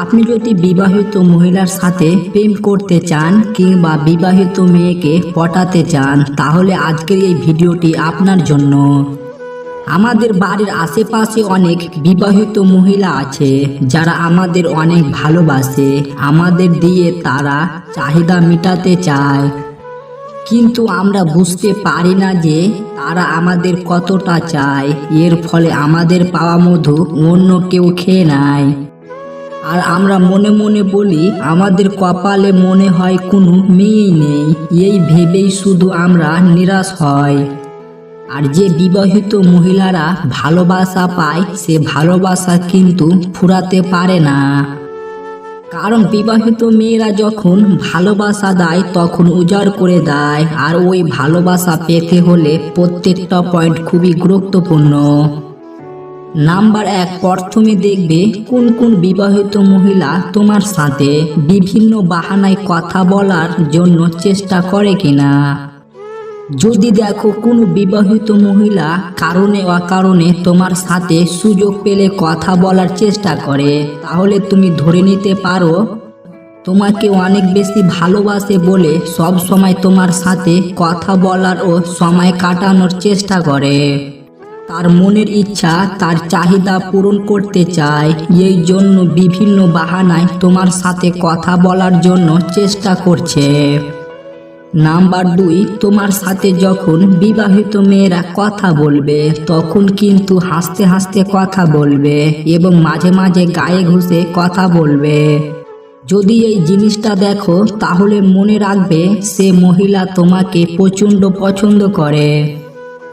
আপনি যদি বিবাহিত মহিলার সাথে প্রেম করতে চান কিংবা বিবাহিত মেয়েকে পটাতে চান, তাহলে আজকের এই ভিডিওটি আপনার জন্য। আমাদের বাড়ির আশেপাশে অনেক বিবাহিত মহিলা আছে, যারা আমাদের অনেক ভালোবাসে। আমাদের দিয়ে তারা চাহিদা মেটাতে চায়। কিন্তু আমরা বুঝতে পারি না যে তারা আমাদের কতটা চায়। এর ফলে আমাদের পাওয়া মধু অন্য কেউ খেয়ে নেয়। আর আমরা মনে মনে বলি, আমাদের কপালে মনে হয় কোনো মেয়েই নেই। এই ভেবেই শুধু আমরা নিরাশ হয়। আর যে বিবাহিত মহিলারা ভালোবাসা পায়, সে ভালোবাসা কিন্তু ফুরাতে পারে না। কারণ বিবাহিত মেয়েরা যখন ভালোবাসা দেয়, তখন উজাড় করে দেয়। আর ওই ভালোবাসা পেতে হলে প্রত্যেকটা পয়েন্ট খুবই গুরুত্বপূর্ণ। নাম্বার এক, প্রথমে দেখবে কোন কোন বিবাহিত মহিলা তোমার সাথে বিভিন্ন বাহানায় কথা বলার জন্য চেষ্টা করে কিনা। যদি দেখো কোনো বিবাহিত মহিলা কারণে অকারণে তোমার সাথে সুযোগ পেলে কথা বলার চেষ্টা করে, তাহলে তুমি ধরে নিতে পারো, তোমাকে অনেক বেশি ভালোবাসে বলে সব সময় তোমার সাথে কথা বলার ও সময় কাটানোর চেষ্টা করে। তার মনের ইচ্ছা, তার চাহিদা পূরণ করতে চায়। এই জন্য বিভিন্ন বাহানায় তোমার সাথে কথা বলার জন্য চেষ্টা করছে। নাম্বার দুই, তোমার সাথে যখন বিবাহিত মেয়েরা কথা বলবে, তখন কিন্তু হাসতে হাসতে কথা বলবে এবং মাঝে মাঝে গায়ে ঘুষে কথা বলবে। যদি এই জিনিসটা দেখো, তাহলে মনে রাখবে সে মহিলা তোমাকে প্রচণ্ড পছন্দ করে।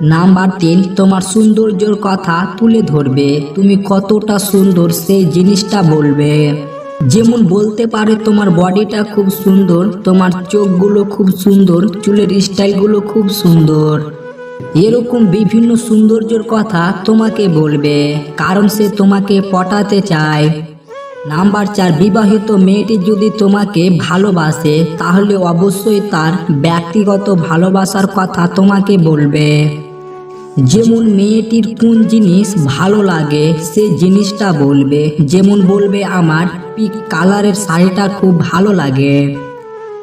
নাম্বার তিন, তোমার সৌন্দর্যর কথা তুলে ধরবে। তুমি কতটা সুন্দর সেই জিনিসটা বলবে। যেমন বলতে পারে, তোমার বডিটা খুব সুন্দর, তোমার চোখগুলো খুব সুন্দর, চুলের স্টাইলগুলো খুব সুন্দর। এরকম বিভিন্ন সৌন্দর্যর কথা তোমাকে বলবে, কারণ সে তোমাকে পটাতে চায়। নাম্বার চার, বিবাহিত মেয়েটি যদি তোমাকে ভালোবাসে, তাহলে অবশ্যই তার ব্যক্তিগত ভালোবাসার কথা তোমাকে বলবে। যেমন মেয়েটির কোন জিনিস ভালো লাগে, সে জিনিসটা বলবে। যেমন বলবে আমার পিক কালারের শাড়িটা খুব ভালো লাগে।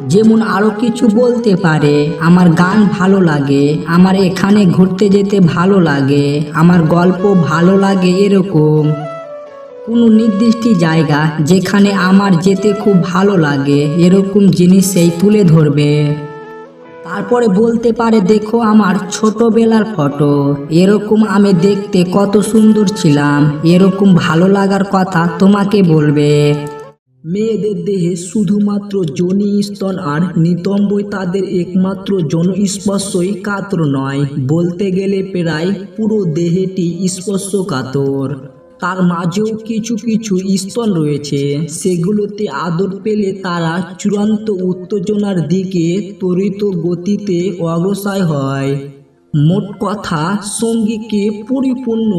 যেমন আরও কিছু বলতে পারে, আমার গান ভালো লাগে, আমার এখানে ঘুরতে যেতে ভালো লাগে, আমার গল্প ভালো লাগে এরকম। কোনো নির্দিষ্ট জায়গা যেখানে আমার যেতে খুব ভালো লাগে, এরকম জিনিস সেই তুলে ধরবে। তারপরে বলতে পারে, দেখো আমার ছোটবেলার ফটো। এরকম আমি দেখতে কত সুন্দর ছিলাম। এরকম ভালো লাগার কথা তোমাকে বলবে। মেয়েদের দেহে শুধুমাত্র যোনি স্তন আর নিতম্বই তাদের একমাত্র জনস্পর্শই কাতর নয়। বলতে গেলে প্রায় পুরো দেহেটি স্পর্শ কাতর তার মাঝেও কিছু কিছু স্তন রয়েছে। সেগুলোতে আদর পেলে তারা চূড়ান্ত উত্তেজনার দিকে ত্বরিত গতিতে অগ্রসর হয়। মোট কথা, সঙ্গীকে পরিপূর্ণ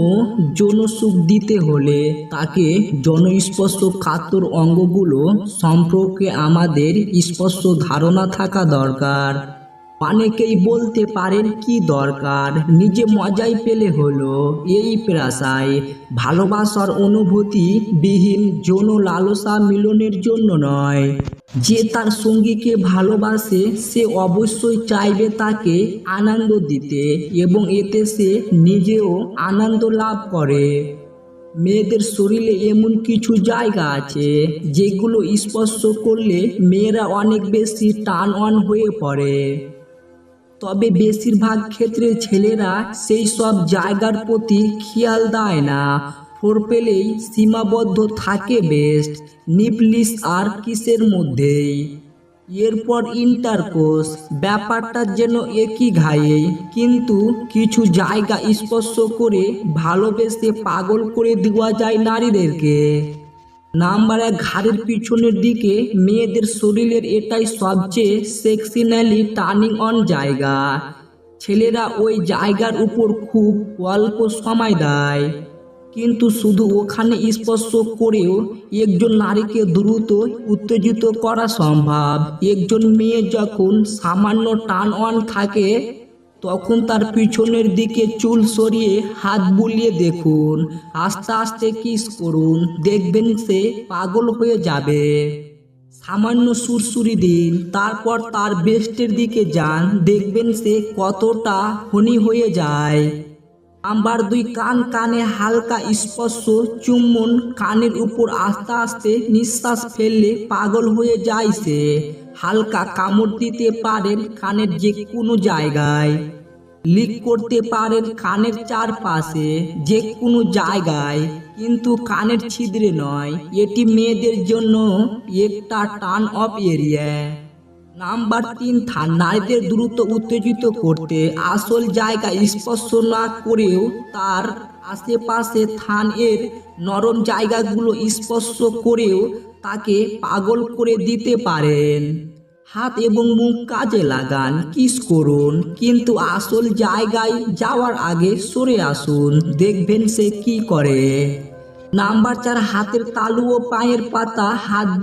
জনসুখ দিতে হলে তাকে জনস্পর্শ কাতর অঙ্গগুলো সম্পর্কে আমাদের স্পষ্ট ধারণা থাকা দরকার। অনেকেই বলতে পারেন, কি দরকার? নিজে মজাই পেলে হলো। এই প্রাসায় ভালোবাসার অনুভূতি বিহীন যৌন লালসা মিলনের জন্য নয়। যে তার সঙ্গীকে ভালোবাসে, সে অবশ্যই চাইবে তাকে আনন্দ দিতে এবং এতে সে নিজেও আনন্দ লাভ করে। মেয়েদের শরীরে এমন কিছু জায়গা আছে, যেগুলো স্পর্শ করলে মেয়েরা অনেক বেশি টান অন হয়ে পড়ে। তবে বেশিরভাগ ক্ষেত্রে ছেলেরা সেই সব জায়গার প্রতি খেয়াল দেয় না। ফোর পেলেই সীমাবদ্ধ থাকে বেস্ট নিপলিস আর কিসের মধ্যেই। এরপর ইন্টারকোর্স ব্যাপারটা যেন একই ঘায়ে, কিন্তু কিছু জায়গা স্পর্শ করে ভালোবেসে পাগল করে দেওয়া যায় নারীদেরকে। নাম্বার এক, ঘাড়ের পিছনের দিকে মেয়েদের শরীরের এটাই সবচেয়ে সেক্সিনালি টার্নিং অন জায়গা। ছেলেরা ওই জায়গার উপর খুব অল্প সময় দেয়। কিন্তু শুধু ওখানে স্পর্শ করেও একজন নারীকে দ্রুত উত্তেজিত করা সম্ভব। একজন মেয়ে যখন সামান্য টান অন থাকে তখন তার পিছনের দিকে চুল সরিয়ে হাত বুলিয়ে দেখুন। আস্তে আস্তে কিস করুন। দেখবেন সে পাগল হয়ে যাবে। সামান্য সুরসুরি দিন। তারপর তার বেস্টের দিকে যান। দেখবেন সে কতটা হনি হয়ে যায়। নাম্বার দুই, কান কানে হালকা স্পর্শ। চুম্বন কানের উপর আস্তে আস্তে নিঃশ্বাস ফেললে পাগল হয়ে যায় সে। হালকা কামড় দিতে পারেন কানের যে কোনো জায়গায়। লিক করতে পারেন কানের চারপাশে যে কোনো জায়গায়, কিন্তু কানের ছিদ্রে নয়। এটি মেয়েদের জন্য একটা টার্ন অফ এরিয়া নাম্বার তিন থান নারীদের দ্রুত উত্তেজিত করতে আসল জায়গা স্পর্শ না করেও তার আশেপাশে থানের নরম জায়গাগুলো স্পর্শ করেও তাকে পাগল করে দিতে পারেন। হাত এবং মুখ কাজে লাগান, কিস করুন, কিন্তু আসল জায়গায় যাওয়ার আগে সরে আসুন, দেখবেন সে কি করে। নাম্বার চার, হাতের তালু ও পায়ের পাতা হাত দিয়ে